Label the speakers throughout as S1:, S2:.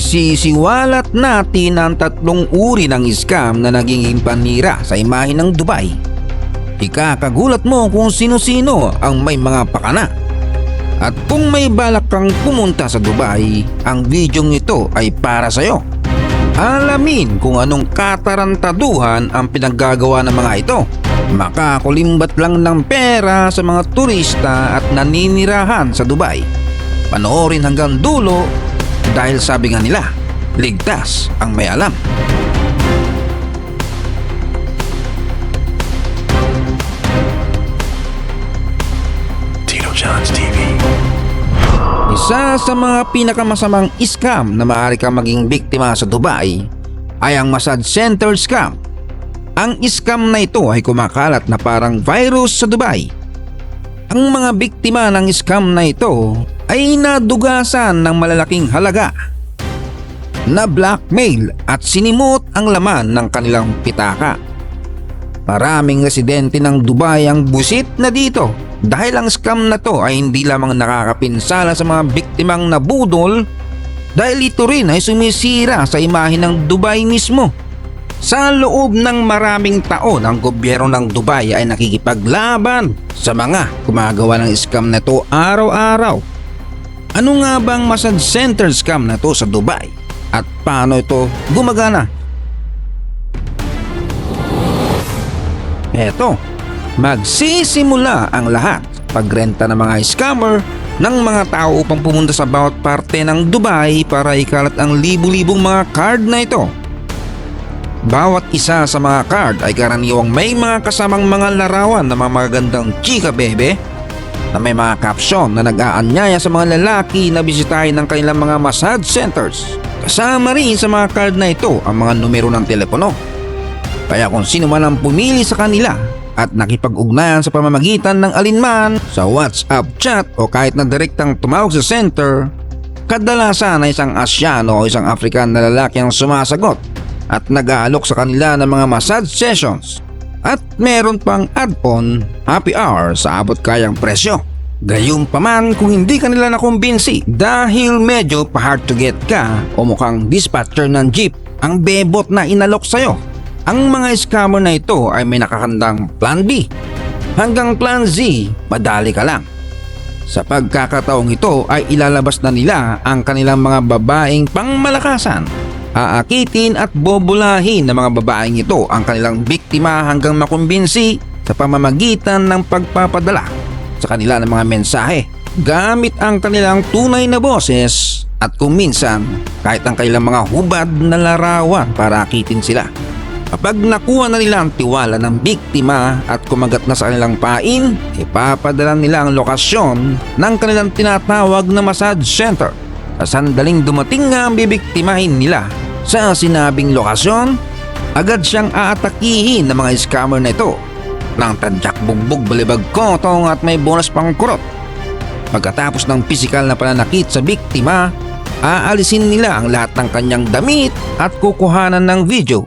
S1: Isisiwalat natin ang tatlong uri ng scam na naging panira sa imahe ng Dubai. Ikakagulat mo kung sino-sino ang may mga pakana. At kung may balak kang pumunta sa Dubai, ang videong ito ay para sa'yo. Alamin kung anong katarantaduhan ang pinaggagawa ng mga ito. Makakulimbat lang ng pera sa mga turista at naninirahan sa Dubai. Panoorin hanggang dulo dahil sabi nga nila, ligtas ang may alam.
S2: Tito John's TV.
S1: Isa sa mga pinakamasamang scam na maaari kang maging biktima sa Dubai ay ang massage center scam. Ang scam na ito ay kumakalat na parang virus sa Dubai. Ang mga biktima ng scam na ito ay nadugasan ng malalaking halaga na blackmail at sinimot ang laman ng kanilang pitaka. Maraming residente ng Dubai ang busit na dito dahil ang scam na to ay hindi lamang nakakapinsala sa mga biktimang nabudol dahil ito rin ay sumisira sa imahe ng Dubai mismo. Sa loob ng maraming taon, ang gobyerno ng Dubai ay nakikipaglaban sa mga gumagawa ng scam na to araw-araw. Ano nga bang massage center scam na to sa Dubai? At paano ito gumagana? Eto, magsisimula ang lahat pagrenta ng mga scammer ng mga tao upang pumunta sa bawat parte ng Dubai para ikalat ang libu-libong mga card na ito. Bawat isa sa mga card ay karaniwang may mga kasamang mga larawan ng mga magagandang chika bebe na may mga caption na nag-aanyaya sa mga lalaki na bisitahin ng kanilang mga massage centers. Kasama rin sa mga card na ito ang mga numero ng telepono. Kaya kung sino man ang pumili sa kanila at nakipag-ugnayan sa pamamagitan ng alinman sa WhatsApp chat o kahit na direktang tumawag sa center, kadalasan ay isang Asyano o isang African na lalaki ang sumasagot at nag-aalok sa kanila ng mga massage sessions at meron pang add-on happy hour sa abot kayang presyo. Gayunpaman kung hindi ka nila nakumbinsi dahil medyo pa-hard to get ka o mukhang dispatcher ng jeep ang bebot na inalok sa'yo. Ang mga scammer na ito ay may nakakandang plan B. Hanggang plan Z, madali ka lang. Sa pagkakataong ito ay ilalabas na nila ang kanilang mga babaeng pangmalakasan. Aakitin at bobulahin ng mga babaeng ito ang kanilang biktima hanggang makumbinsi sa pamamagitan ng pagpapadala sa kanila ng mga mensahe gamit ang kanilang tunay na boses at kung minsan kahit ang kanilang mga hubad na larawan para akitin sila. Kapag nakuha na nila ang tiwala ng biktima at kumagat na sa kanilang pain, ipapadala nila ang lokasyon ng kanilang tinatawag na massage center. Sa sandaling dumating nga ang bibiktimahin nila sa sinabing lokasyon, agad siyang aatakihin ng mga scammer na ito ng tadyak bugbog balibag kotong at may bonus pang kurot. Pagkatapos ng pisikal na pananakit sa biktima, aalisin nila ang lahat ng kanyang damit at kukuhanan ng video.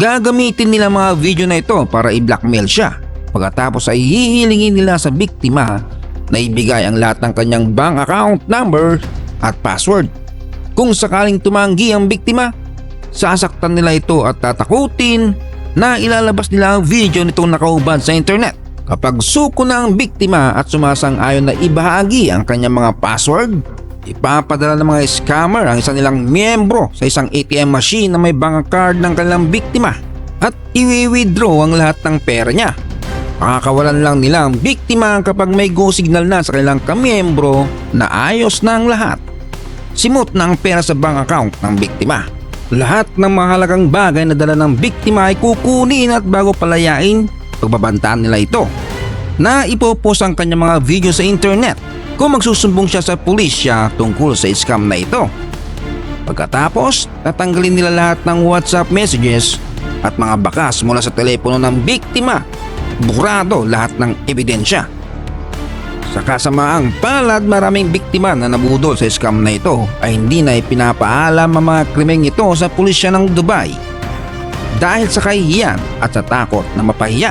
S1: Gagamitin nila mga video na ito para i-blackmail siya. Pagkatapos ay hihilingin nila sa biktima na ibigay ang lahat ng kanyang bank account number at password. Kung sakaling tumanggi ang biktima, sasaktan nila ito at tatakutin na ilalabas nila ang video nitong nakaubad sa internet. Kapag suko na ang biktima at sumasang-ayon na ibahagi ang kanyang mga password, ipapadala ng mga scammer ang isang nilang miyembro sa isang ATM machine na may bank card ng kanilang biktima at iwi-withdraw ang lahat ng pera niya. Makakawalan lang nila ang biktima kapag may go signal na sa kanilang kamiyembro na ayos na ang lahat. Simot na ang pera sa bank account ng biktima. Lahat ng mahalagang bagay na dala ng biktima ay kukunin at bago palayain, pagbabantaan nila ito. Na ipopost ang kanyang mga video sa internet kung magsusumbong siya sa pulisya tungkol sa scam na ito. Pagkatapos, tatanggalin nila lahat ng WhatsApp messages at mga bakas mula sa telepono ng biktima. Burado lahat ng ebidensya. Sa kasamaang palad, maraming biktima na nabudol sa scam na ito ay hindi na ipinapaalam ang mga krimeng ito sa pulisya ng Dubai. Dahil sa kahihiyan at sa takot na mapahiya.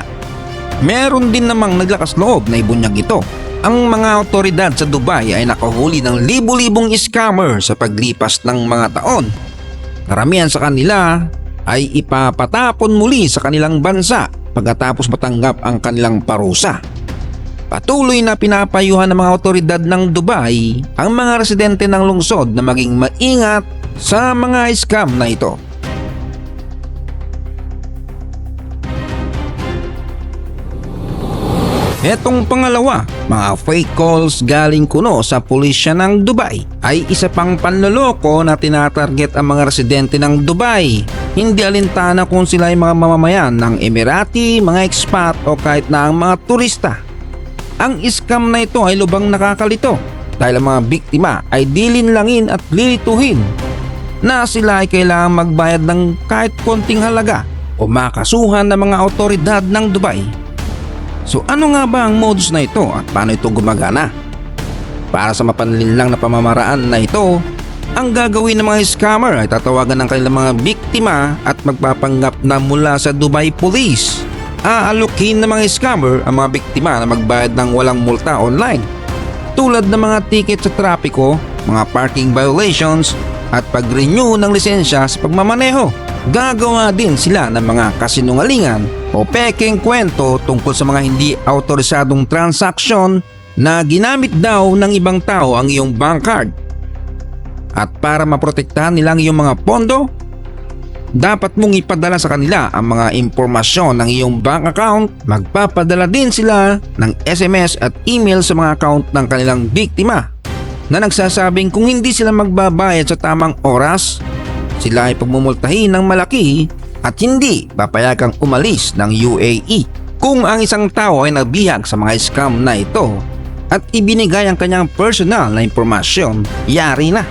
S1: Meron din namang naglakas loob na ibunyag ito Ang mga otoridad sa Dubai ay nakahuli ng libu-libong scammer sa paglipas ng mga taon. Karamihan sa kanila ay ipapatapon muli sa kanilang bansa pagkatapos matanggap ang kanilang parusa. Patuloy na pinapayuhan ng mga otoridad ng Dubai ang mga residente ng lungsod na maging maingat sa mga scam na ito. Etong pangalawa, mga fake calls galing kuno sa pulisya ng Dubai ay isa pang panloloko na tinatarget ang mga residente ng Dubai. Hindi alintana kung sila ay mga mamamayan ng Emirati, mga expat o kahit na ang mga turista. Ang scam na ito ay lubang nakakalito dahil ang mga biktima ay dilinlangin at lilituhin na sila ay kailangang magbayad ng kahit konting halaga o makasuhan ng mga otoridad ng Dubai. So ano nga ba ang modus na ito at paano ito gumagana? Para sa mapanlinlang na pamamaraan na ito, ang gagawin ng mga scammer ay tatawagan ng kanilang mga biktima at magpapanggap na mula sa Dubai Police. Aalukin ng mga scammer ang mga biktima na magbayad ng walang multa online tulad ng mga ticket sa trapiko, mga parking violations at pag-renew ng lisensya sa pagmamaneho. Gagawa din sila ng mga kasinungalingan o peking kwento tungkol sa mga hindi autorisadong transaksyon na ginamit daw ng ibang tao ang iyong bank card. At para maprotektahan nila ang iyong mga pondo, dapat mong ipadala sa kanila ang mga impormasyon ng iyong bank account. Magpapadala din sila ng SMS at email sa mga account ng kanilang biktima na nagsasabing kung hindi sila magbabayad sa tamang oras, sila ay pagmumultahin ng malaki at hindi papayagang umalis ng UAE. Kung ang isang tao ay nabihag sa mga scam na ito at ibinigay ang kanyang personal na impormasyon, yari na.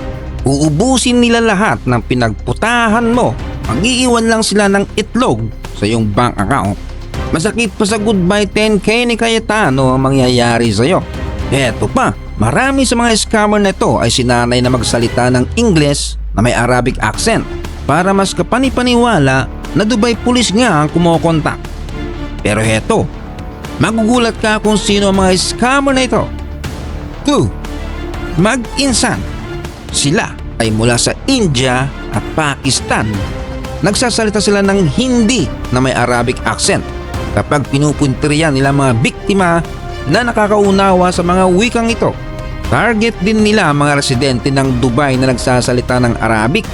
S1: Uubusin nila lahat ng pinagputahan mo. Mag-iiwan lang sila ng itlog sa iyong bank account. Masakit pa sa goodbye 10k ni Cayetano ang mangyayari sa iyo. Eto pa, marami sa mga scammer na ito ay sinanay na magsalita ng Ingles na may Arabic accent para mas kapanipaniwala na Dubai Police nga ang kumokontak. Pero heto, magugulat ka kung sino ang mga scammer na ito. 2. Mag-insan. Sila ay mula sa India at Pakistan. Nagsasalita sila ng hindi na may Arabic accent kapag pinupunteriyan nila mga biktima na nakakaunawa sa mga wikang ito. Target din nila mga residente ng Dubai na nagsasalita ng Arabic.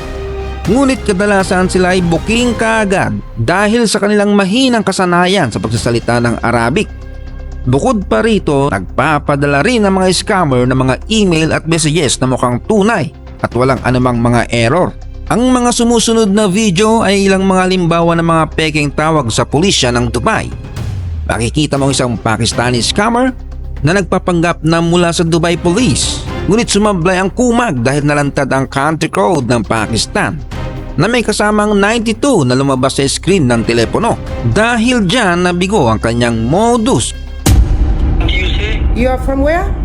S1: Ngunit kadalasan sila ay booking kaagad dahil sa kanilang mahinang kasanayan sa pagsasalita ng Arabic. Bukod pa rito, nagpapadala rin ang mga scammer ng mga email at messages na mukhang tunay at walang anumang mga error. Ang mga sumusunod na video ay ilang mga limbawa ng mga peking tawag sa pulisya ng Dubai. Makikita mo isang Pakistani scammer na nagpapanggap na mula sa Dubai Police. Ngunit sumablay ang kumag dahil nalantad ang country code ng Pakistan na may kasamang 92 na lumabas sa screen ng telepono. Dahil dyan nabigo ang kanyang modus
S3: do you say?
S4: You are from where?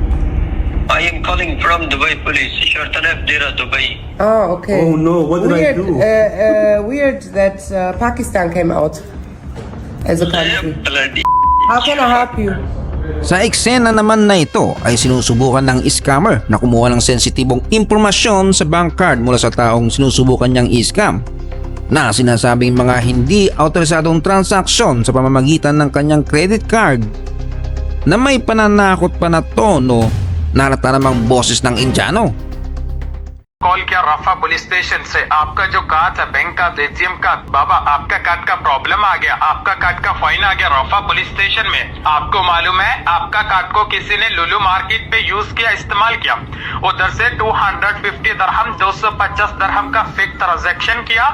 S3: I am calling from Dubai Police. Shortanab Dira, Dubai.
S4: Oh, okay.
S5: Oh, no, what did I
S4: weird,
S5: do?
S4: Uh, uh, weird that uh, Pakistan came out as a country. How can I help you?
S1: Sa eksena naman na ito ay sinusubukan ng scammer na kumuha ng sensitibong impormasyon sa bank card mula sa taong sinusubukan niyang i-scam na sinasabing mga hindi autorisadong transaksyon sa pamamagitan ng kanyang credit card na may pananakot pa na tono na halata namang boses ng Indiano.
S6: Call किया राफा police station से आपका जो कार्ड है बैंक का एटीएम का बाबा आपका कार्ड का प्रॉब्लम आ गया। आपका कार्ड का फाइन आ गया रफा पुलिस स्टेशन में। आपको मालूम है आपका कार्ड को किसी ने लुलू मार्केट पे यूज़ किया इस्तेमाल किया। उधर से 250 दरहम 250 दरहम का फेक ट्रांजेक्शन किया।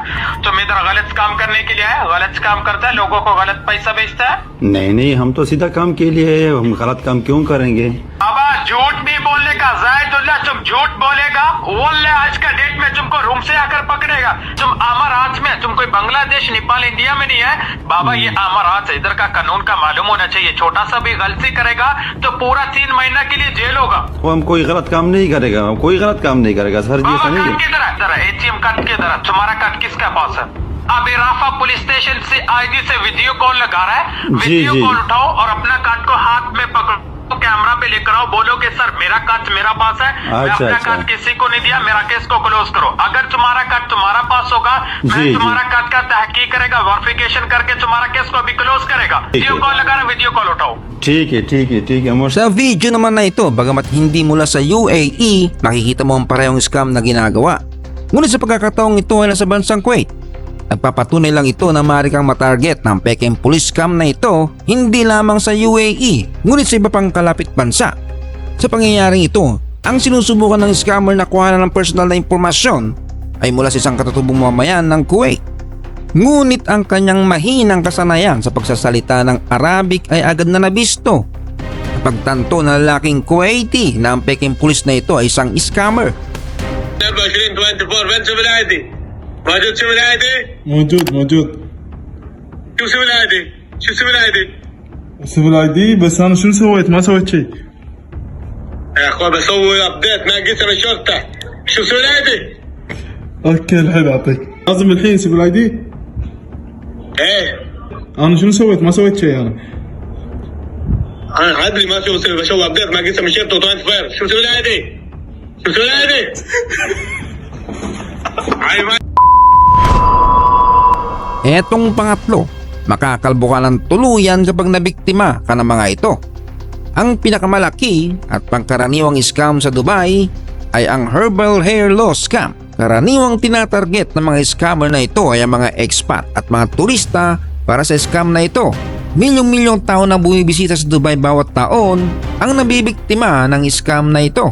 S6: तुम इधर गलत काम करने के लिए आए गलत काम करता है लोगों को गलत पैसा बेचता है।
S5: नहीं नहीं हम तो सीधा काम के लिए है। हम गलत काम क्यों करेंगे?
S6: बाबा झूठ नहीं बोलने का जायदुल्ला तुम झूठ बोलेगा। बोल आज का डेट में तुमको रूम से आकर पकड़ेगा। तुम अमराज में तुम कोई बांग्लादेश नेपाल इंडिया में नहीं है। बाबा ये अमराज है इधर का कानून का मालूम होना चाहिए। छोटा सा भी गलती करेगा तो पूरा तीन महीना के लिए जेल होगा।
S5: वो हम कोई गलत काम नहीं करेगा हम कोई गलत काम नहीं करेगा सर जी ऐसा नहीं है
S6: किधर एटीएम कार्ड किधर है तुम्हारा कार्ड किसका पास है? अब राफा पुलिस स्टेशन से आईडी से वीडियो कॉल लगा रहा है। वीडियो कॉल उठाओ और अपना कार्ड को हाथ में पकड़ो। कैमरा पे लेकर आओ बोलो कि सर मेरा कट मेरा पास है मैं
S5: अच्छा,
S6: अपना
S5: अच्छा।
S6: कट किसी को नहीं दिया मेरा केस को क्लोज करो अगर तुम्हारा कट तुम्हारा पास होगा मैं
S5: जी।
S6: तुम्हारा कट का तहकीक करेगा वेरिफिकेशन करके तुम्हारा केस को अभी क्लोज करेगा
S5: ठीक
S6: वीडियो
S5: है।
S6: कॉल लगा रहा वीडियो कॉल उठाओ
S5: ठीक है ठीक है ठीक है मुझ-
S1: Sa video naman na ito, bagamat hindi mula sa UAE, makikita mo ang parehong scam na ginagawa. Ngunit sa pagkakataong ito ay nasa bansang Kuwait. Nagpapatunay lang ito na maaari kang matarget ng peking police scam na ito hindi lamang sa UAE, ngunit sa iba pang kalapit bansa. Sa pangyayaring ito, ang sinusubukan ng scammer na kuhanan ng personal na impormasyon ay mula sa isang katutubong mamayan ng Kuwait. Ngunit ang kanyang mahinang kasanayan sa pagsasalita ng Arabic ay agad na nabisto. Pagtanto na lalaking Kuwaiti na ang peking pulis na ito ay isang scammer.
S3: 24 شو؟ موجود شو بالعادي؟
S7: موجود موجود
S3: شو شو بالعادي؟ شو شو بالعادي؟
S7: سيفل اي دي بس أنا شنو سويت ما سويت شيء
S3: يا أخوي بسوي ابديت ما قسم الشرطه شو شو بالعادي؟
S7: أوكي الحين أعطيك لازم الحين سيفل اي دي
S3: إيه
S7: أنا شنو سويت ما سويت شيء أنا
S3: أنا ادري ما شو بسوي بسوي ابديت ما قسم الشرطه وترانسفير شو شو بالعادي؟ شو شو بالعادي؟ عاي ما
S1: Etong pangatlo, makakalbo ka ng tuluyan kapag nabiktima ka ng mga ito. Ang pinakamalaki at pangkaraniwang scam sa Dubai ay ang herbal hair loss scam. Karaniwang tinatarget ng mga scammer na ito ay ang mga expat at mga turista para sa scam na ito. Milyong-milyong tao na bumibisita sa Dubai bawat taon ang nabibiktima ng scam na ito.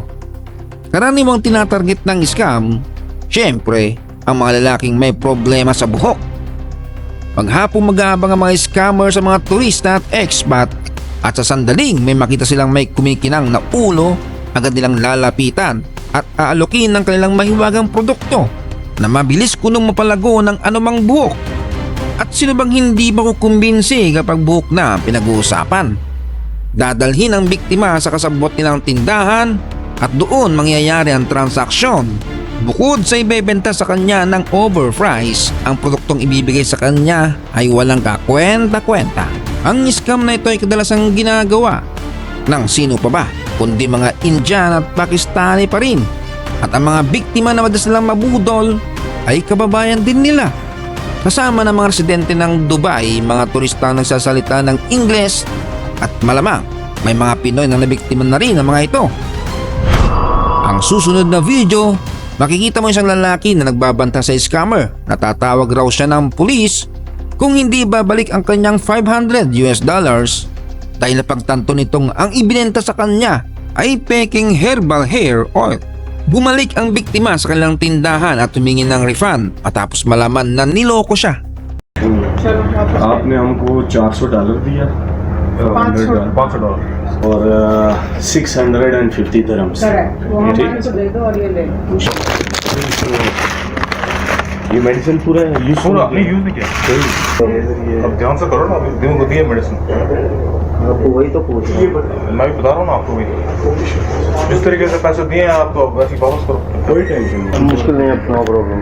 S1: Karaniwang tinatarget ng scam, syempre, ang mga lalaking may problema sa buhok. Paghapong mag-aabang ang mga scammer sa mga turista at expat at sa sandaling may makita silang may kumikinang na ulo, agad nilang lalapitan at aalokin ng kanilang mahiwagang produkto na mabilis kunong mapalago ng anumang buhok. At sino bang hindi makukumbinsi kapag buhok na pinag-uusapan? Dadalhin ang biktima sa kasabot nilang tindahan at doon mangyayari ang transaksyon. Bukod sa ibebenta sa kanya ng overprice, ang produktong ibibigay sa kanya ay walang kakwenta-kwenta. Ang scam na ito ay kadalasang ginagawa ng sino pa ba kundi mga Indian at Pakistani pa rin. At ang mga biktima na madalas lang mabudol ay kababayan din nila. Kasama ng mga residente ng Dubai, mga turista ang nagsasalita ng Ingles at malamang may mga Pinoy na nabiktima na rin ng mga ito. Ang susunod na video, makikita mo isang lalaki na nagbabanta sa scammer. Natatawag raw siya ng pulis kung hindi babalik ang kanyang 500 US dollars dahil napagtanto nitong ang ibinenta sa kanya ay peking herbal hair oil. Bumalik ang biktima sa kanilang tindahan at tumingin ng refund matapos malaman na niloko siya.
S8: आपने हमको 400 डॉलर दिया पाँच सौ डॉलर। और six hundred and fifty ठीक
S4: और ये ले लो।
S8: ये मेडिसिन पूरा यूज़
S9: पूरा नहीं यूज़ नहीं किया। अब ध्यान से करो ना अभी दिन को दिए मेडिसिन
S8: आपको वही तो पूछ रहा हूँ।
S9: मैं भी बता रहा हूँ ना आपको भी जिस तरीके से पैसे दिए हैं आप वैसे वापस करो।
S8: कोई टेंशन नहीं। मुश्किल नहीं है नो प्रॉब्लम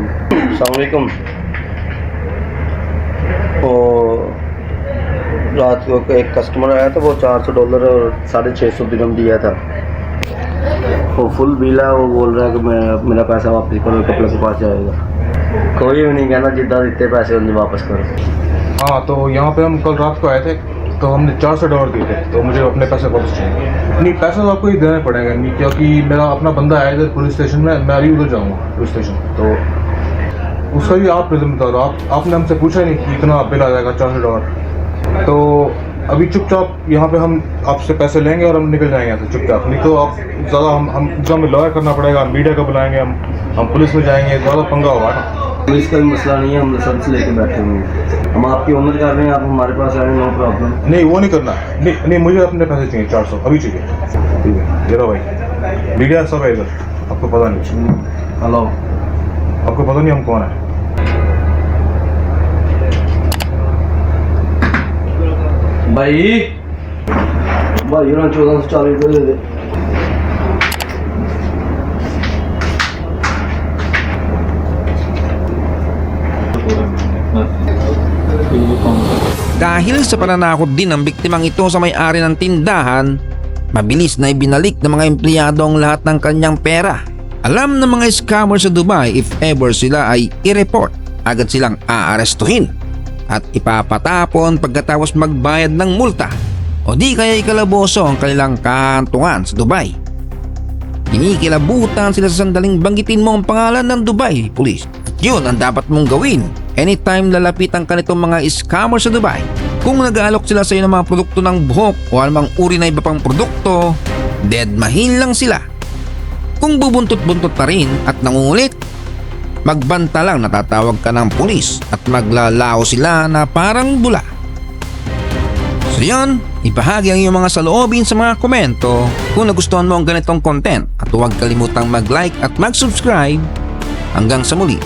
S8: सलामकुम तो रात को एक कस्टमर आया था, वो चार सौ डॉलर और साढ़े छः सौ दिरम दिया था। वो फुल बिल है, वो बोल रहा है कि मैं, मेरा पैसा वापस करो कपड़े के पास जाएगा। कोई भी नहीं कहना, जिद्दा दिते पैसे, उन्हें वापस करो।
S9: हाँ तो यहाँ पे हम कल रात को आए थे तो हमने चार सौ डॉलर दिए थे तो मुझे अपने पैसे वापस चाहिए। नहीं, पैसा तो आपको ही देना पड़ेगा, नहीं, क्योंकि मेरा अपना बंदा आया इधर पुलिस स्टेशन में, मैं अभी उधर जाऊँगा पुलिस स्टेशन तो उसका भी आप जिम्मेदार हो आप, आपने हमसे पूछा नहीं कि इतना बिल आ जाएगा, चार सौ डॉलर तो अभी चुपचाप यहाँ पे हम आपसे पैसे लेंगे और हम निकल जाएँगे यहाँ से चुपचाप। नहीं तो आप ज़्यादा हम हम जो हमें लॉयर करना पड़ेगा हम मीडिया को बुलाएँगे हम हम पुलिस में जाएँगे ज़्यादा पंगा होगा ना।
S8: पुलिस का भी मसला नहीं है हम लाइसेंस लेके बैठे हुए हैं। हम आपकी उम्र कर रहे हैं आप हमारे पास आए नो प्रॉब्लम
S9: नहीं वो नहीं करना। नहीं नहीं मुझे अपने पैसे चाहिए चार सौ अभी चाहिए। ठीक है। लो भाई। मीडिया सब है इधर आपको पता नहीं।
S8: हेलो
S9: आपको पता नहीं हम कौन है।
S8: भाई भाई ना चौदह सौ चालीस रुपये दे दे
S1: Dahil sa pananakot din ng biktimang ito sa may-ari ng tindahan, mabilis na ibinalik ng mga empleyado ang lahat ng kanyang pera. Alam ng mga scammer sa Dubai if ever sila ay i-report, agad silang aarestuhin at ipapatapon pagkatapos magbayad ng multa o di kaya ikalaboso ang kanilang kahantungan sa Dubai. Kinikilabutan sila sa sandaling banggitin mo ang pangalan ng Dubai Police. At yun ang dapat mong gawin anytime lalapit ang kanitong mga scammer sa Dubai. Kung nag-aalok sila sa iyo ng mga produkto ng buhok o anumang uri na iba pang produkto, dead mahin lang sila. Kung bubuntot-buntot pa rin at nangungulit, magbanta lang natatawag ka ng pulis at maglalao sila na parang bula. So yun, ibahagi ang iyong mga saloobin sa mga komento kung nagustuhan mo ang ganitong content at huwag kalimutang mag-like at mag-subscribe. Hanggang sa muli,